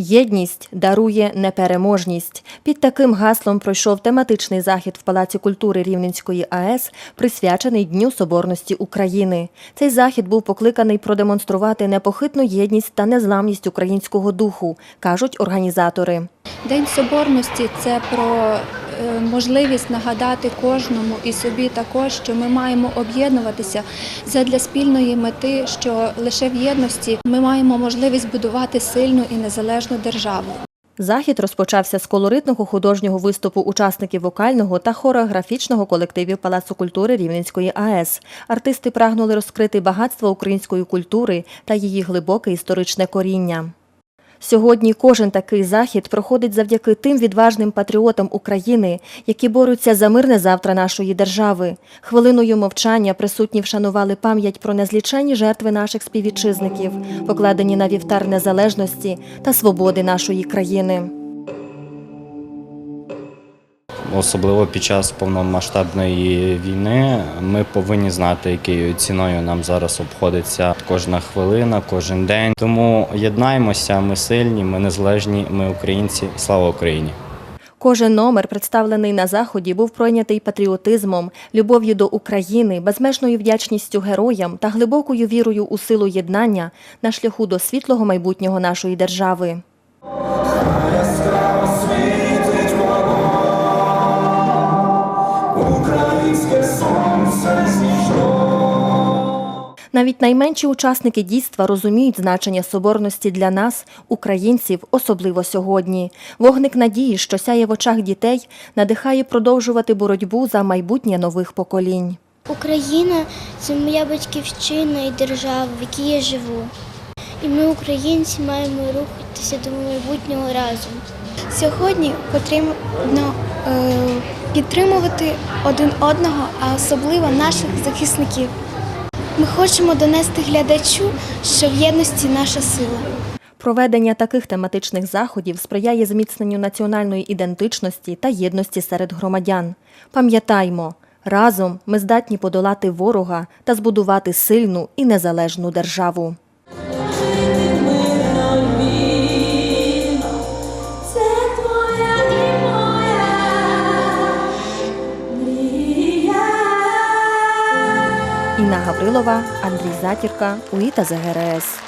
Єдність дарує непереможність. Під таким гаслом пройшов тематичний захід в Палаці культури Рівненської АЕС, присвячений Дню Соборності України. Цей захід був покликаний продемонструвати непохитну єдність та незламність українського духу, кажуть організатори. День соборності це про можливість нагадати кожному і собі також, що ми маємо об'єднуватися задля спільної мети, що лише в єдності ми маємо можливість будувати сильну і незалежну державу. Захід розпочався з колоритного художнього виступу учасників вокального та хореографічного колективів Палацу культури Рівненської АЕС. Артисти прагнули розкрити багатство української культури та її глибоке історичне коріння. Сьогодні кожен такий захід проходить завдяки тим відважним патріотам України, які борються за мирне завтра нашої держави. Хвилиною мовчання присутні вшанували пам'ять про незліченні жертви наших співвітчизників, покладені на вівтар незалежності та свободи нашої країни. Особливо під час повномасштабної війни ми повинні знати, якою ціною нам зараз обходиться кожна хвилина, кожен день. Тому єднаємося, ми сильні, ми незалежні, ми українці. Слава Україні! Кожен номер, представлений на заході, був пройнятий патріотизмом, любов'ю до України, безмежною вдячністю героям та глибокою вірою у силу єднання на шляху до світлого майбутнього нашої держави. Навіть найменші учасники дійства розуміють значення соборності для нас, українців, особливо сьогодні. Вогник надії, що сяє в очах дітей, надихає продовжувати боротьбу за майбутнє нових поколінь. Україна це моя батьківщина і держава, в якій я живу. І ми, українці, маємо рухатися до майбутнього разом. Сьогодні потрібно е, підтримувати один одного, а особливо наших захисників. Ми хочемо донести глядачу, що в єдності наша сила. Проведення таких тематичних заходів сприяє зміцненню національної ідентичності та єдності серед громадян. Пам'ятаймо, разом ми здатні подолати ворога та збудувати сильну і незалежну державу. Інна Гаврилова, Андрій Затірка, Уїта ЗГРС.